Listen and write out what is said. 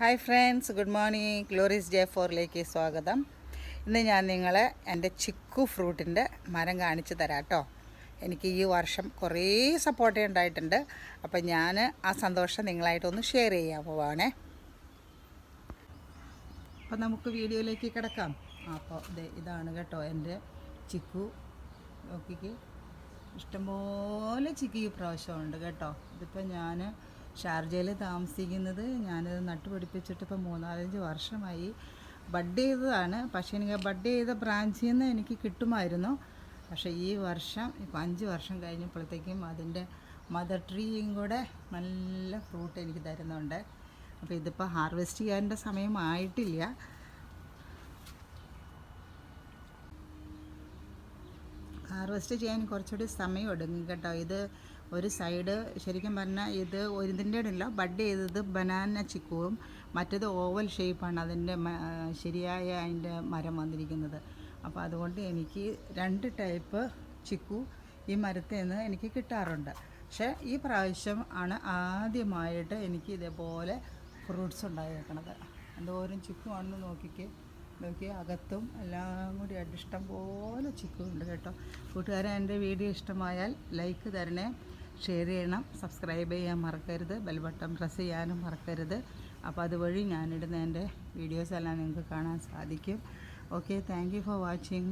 Hi friends good morning. Glory's J ഫോറിലേക്ക് സ്വാഗതം. ഇന്ന് ഞാൻ നിങ്ങളെ എന്റെ ചിക്കു ഫ്രൂട്ടിന്റെ മരം കാണിച്ചു തരാം കേട്ടോ എനിക്ക് ഈ വർഷം കുറേ സപ്പോർട്ട് ഉണ്ടായിട്ടുണ്ട്. അപ്പം ഞാൻ ആ സന്തോഷം നിങ്ങളായിട്ടൊന്ന് ഷെയർ ചെയ്യാൻ പോവാണേ. അപ്പം നമുക്ക് വീഡിയോയിലേക്ക് കിടക്കാം. അപ്പോൾ ഇത് ഇതാണ് കേട്ടോ എന്റെ ചിക്കു. നോക്കിക്ക്. ഇഷ്ടംപോലെ ചിക്കു ഈ പ്രാവശ്യമുണ്ട് കേട്ടോ. ഇതിപ്പോൾ ഞാൻ ഷാർജയിൽ താമസിക്കുന്നത് ഞാനത് നട്ടുപിടിപ്പിച്ചിട്ട് ഇപ്പോൾ മൂന്നാലഞ്ച് വർഷമായി. ബഡ് ചെയ്തതാണ്. പക്ഷേ എനിക്ക് ബഡ് ചെയ്ത ബ്രാഞ്ചിൽ നിന്ന് എനിക്ക് കിട്ടുമായിരുന്നു. പക്ഷേ ഈ വർഷം ഇപ്പോൾ അഞ്ച് വർഷം കഴിഞ്ഞപ്പോഴത്തേക്കും അതിന്റെ മദർ ട്രീയും കൂടെ നല്ല ഫ്രൂട്ട് എനിക്ക് തരുന്നുണ്ട്. അപ്പോൾ ഇതിപ്പോൾ ഹാർവെസ്റ്റ് ചെയ്യാന്റെ സമയമായിട്ടില്ല ഹാർവെസ്റ്റ് ചെയ്യാൻ കുറച്ചുകൂടി സമയം എടുക്കും കേട്ടോ. ഇത് ഒരു സൈഡ് ശരിക്കും പറഞ്ഞാൽ ഇത് ഒരിതിന്റെ ഇല്ല ബഡ് ചെയ്തത് ബനാന ചിക്കുവും മറ്റേത് ഓവൽ ഷേപ്പാണ് അതിന്റെ ശരിയായ അതിന്റെ മരം വന്നിരിക്കുന്നത്. അപ്പോൾ അതുകൊണ്ട് എനിക്ക് രണ്ട് ടൈപ്പ് ചിക്കു ഈ മരത്തിൽ നിന്ന് എനിക്ക് കിട്ടാറുണ്ട്. പക്ഷേ ഈ പ്രാവശ്യം ആണ് ആദ്യമായിട്ട് എനിക്ക് ഇതേപോലെ ഫ്രൂട്ട്സ് ഉണ്ടായേക്കണത്. എന്തോരം ചിക്കു ആണെന്ന് നോക്കിക്കേ. നോക്കി അകത്തും എല്ലാം കൂടി ഇഷ്ടം പോലെ ചിക്കുന്നുണ്ട് കേട്ടോ. കൂട്ടുകാരെ എന്റെ വീഡിയോ ഇഷ്ടമായാൽ ലൈക്ക് തരണേ ഷെയർ ചെയ്യണം സബ്സ്ക്രൈബ് ചെയ്യാൻ മറക്കരുത് ബെൽ ബട്ടൺ പ്രസ് ചെയ്യാനും മറക്കരുത്. അപ്പോൾ അതുവഴി ഞാനിടുന്ന എന്റെ വീഡിയോസ് എല്ലാം നിങ്ങൾക്ക് കാണാൻ സാധിക്കും. Okay thank for watching